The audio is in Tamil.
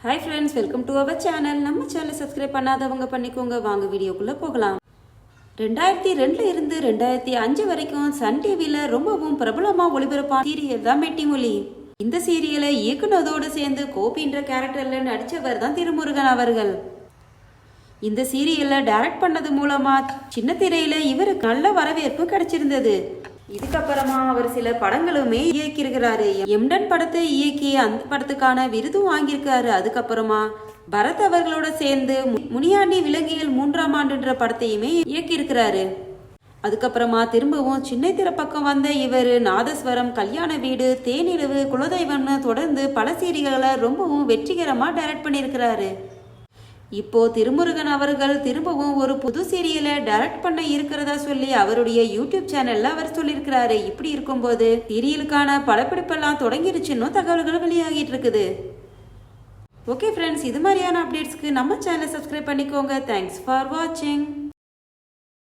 Hi friends welcome to our channel நம்ம சேனலை சப்ஸ்கிரைப் பண்ணாதவங்க பண்ணிக்கோங்க. வாங்க வீடியோக்குள்ளே போகலாம். ரெண்டாயிரத்தி ரெண்டுல இருந்து ரெண்டாயிரத்தி அஞ்சு வரைக்கும் சன் டிவியில் ரொம்பவும் பிரபலமாக ஒளிபரப்பான சீரியல் தான் மெட்டி மொழி. இந்த சீரியலை இயக்குனதோடு சேர்ந்து கோபின்ற கேரக்டரில் நடித்தவர் தான் திருமுருகன் அவர்கள். இந்த சீரியலை டைரக்ட் பண்ணது மூலமா சின்ன திரையில் இவருக்கு நல்ல வரவேற்பு கிடைச்சிருந்தது. இதுக்கப்புறமா அவர் சில படங்களுமே இயக்கியிருக்கிறாரு. எம்டன் படத்தை இயக்கி அந்த படத்துக்கான விருதும் வாங்கியிருக்காரு. அதுக்கப்புறமா பரத் அவர்களோட சேர்ந்து முனியாண்டி விலங்கியல் மூன்றாம் ஆண்டுன்ற படத்தையுமே இயக்கியிருக்கிறாரு. அதுக்கப்புறமா திரும்பவும் சின்ன திரை பக்கம் வந்த இவர் நாதஸ்வரம் கல்யாண வீடு தேனிலவு குலதெய்வம்னு தொடர்ந்து பல சீரியல்களை ரொம்பவும் வெற்றிகரமாக டைரக்ட் பண்ணியிருக்கிறாரு. இப்போ திருமுருகன் அவர்கள் திரும்பவும் ஒரு புது சீரியலை டைரக்ட் பண்ண இருக்கிறதா சொல்லி அவருடைய யூடியூப் சேனல்ல அவர் சொல்லியிருக்கிறாரு. இப்படி இருக்கும்போது சீரியலுக்கான படப்பிடிப்பெல்லாம் தொடங்கிருச்சுன்னு தகவல்கள் வெளியாகிட்டு இருக்குது. ஓகே ஃப்ரெண்ட்ஸ் இது மாதிரியான அப்டேட்ஸ்க்கு நம்ம சேனலை சப்ஸ்கிரைப் பண்ணிக்கோங்க. தேங்க்ஸ் ஃபார் வாட்சிங்